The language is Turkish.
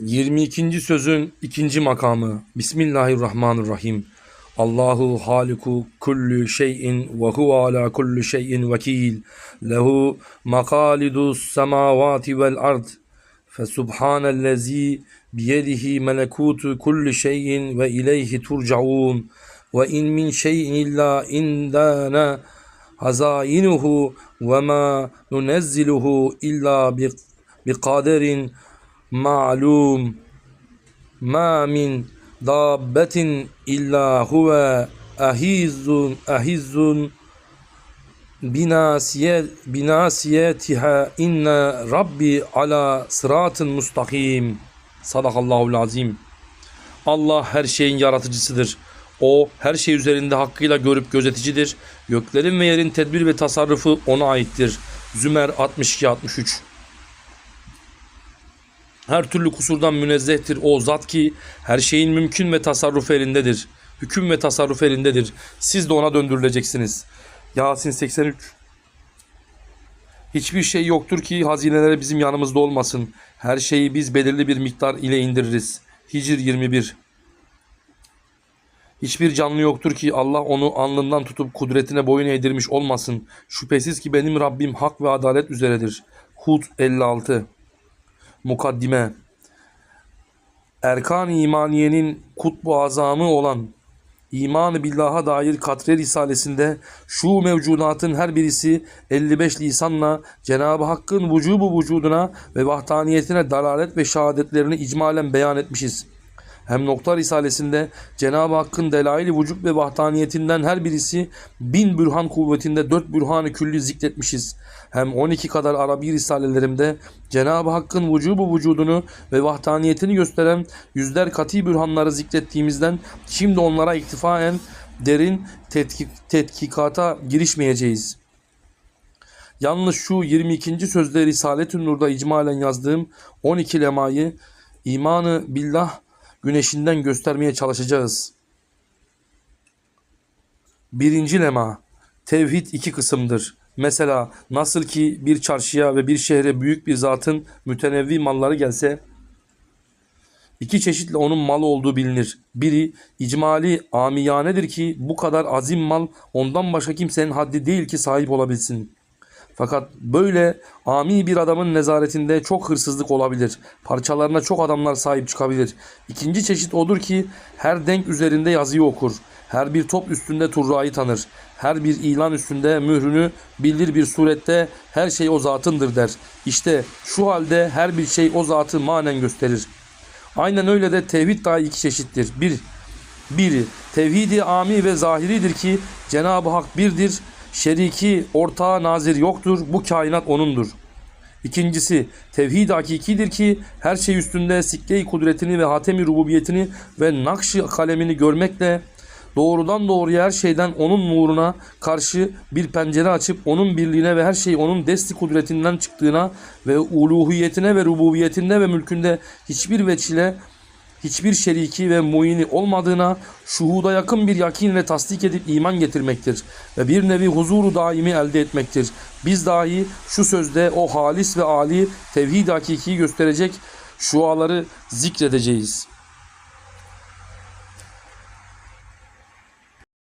22. sözün ikinci makamı Bismillahirrahmanirrahim. Allahu haliku kullu şeyin ve huve ala kullu şeyin vekil. Lehu makalidu semavati vel ard. Fesubhanellezi biyedihi melekutu kulli şeyin ve ileyhi turcaun. Ve in min şeyin illa indana hazainuhu ve ma nunezziluhu illa bi kaderin ma'lum ma min dabbetin illa huve ahizzun ahizzun binasiye binasiyetiha inne rabbi ala sıratın mustakim sadakallahul azim Allah her şeyin yaratıcısıdır. O her şey üzerinde hakkıyla görüp gözeticidir. Göklerin ve yerin tedbir ve tasarrufu ona aittir. Zümer 62-63 her türlü kusurdan münezzehtir o zat ki her şeyin mümkün ve tasarrufu elindedir. Hüküm ve tasarruf elindedir. Siz de ona döndürüleceksiniz. Yasin 83 Hiçbir şey yoktur ki hazineleri bizim yanımızda olmasın. Her şeyi biz belirli bir miktar ile indiririz. Hicr 21 Hiçbir canlı yoktur ki Allah onu alnından tutup kudretine boyun eğdirmiş olmasın. Şüphesiz ki benim Rabbim hak ve adalet üzeredir. Hud 56 Mukaddime Erkan-ı İmaniye'nin kutbu azamı olan İman-ı Billah'a dair Katre Risalesinde şu mevcudatın her birisi 55 lisanla Cenab-ı Hakk'ın vücubu vücuduna ve vahdaniyetine dalalet ve şehadetlerini icmalen beyan etmişiz. Hem Nokta Risalesinde Cenab-ı Hakk'ın delail-i vücut ve vahdaniyetinden her birisi bin bürhan kuvvetinde dört bürhan-ı külli zikretmişiz. Hem 12 kadar Arabi Risalelerimde Cenab-ı Hakk'ın vücubu vücudunu ve vahdaniyetini gösteren yüzler kati bürhanları zikrettiğimizden şimdi onlara iktifaen derin tetkik, tetkikata girişmeyeceğiz. Yalnız şu 22. sözde Risalet-ü Nur'da icmalen yazdığım 12 lemayı imanı billah güneşinden göstermeye çalışacağız. Birinci lema Tevhid iki kısımdır. Mesela nasıl ki bir çarşıya ve bir şehre büyük bir zatın mütenevvi malları gelse iki çeşitle onun malı olduğu bilinir. Biri icmali amiyanedir ki bu kadar azim mal ondan başka kimsenin haddi değil ki sahip olabilsin. Fakat böyle ami bir adamın nezaretinde çok hırsızlık olabilir. Parçalarına çok adamlar sahip çıkabilir. İkinci çeşit odur ki her denk üzerinde yazıyı okur. Her bir top üstünde turrayı tanır. Her bir ilan üstünde mührünü bildir bir surette her şey o zatındır der. İşte şu halde her bir şey o zatı manen gösterir. Aynen öyle de tevhid daha iki çeşittir. Bir, biri tevhidi ami ve zahiridir ki Cenab-ı Hak birdir. Şeriki, ortağı, nazir yoktur. Bu kainat O'nundur. İkincisi tevhid hakikidir ki her şey üstünde sikke-i kudretini ve hatemi rububiyetini ve nakş kalemini görmekle doğrudan doğruya her şeyden onun nuruna karşı bir pencere açıp onun birliğine ve her şey onun desti kudretinden çıktığına ve uluhiyetine ve rububiyetinde ve mülkünde hiçbir veçile hiçbir şeriki ve muini olmadığına şuhuda yakın bir yakinle tasdik edip iman getirmektir ve bir nevi huzuru daimi elde etmektir. Biz dahi şu sözde o halis ve ali tevhid hakikiyi gösterecek şuaları zikredeceğiz.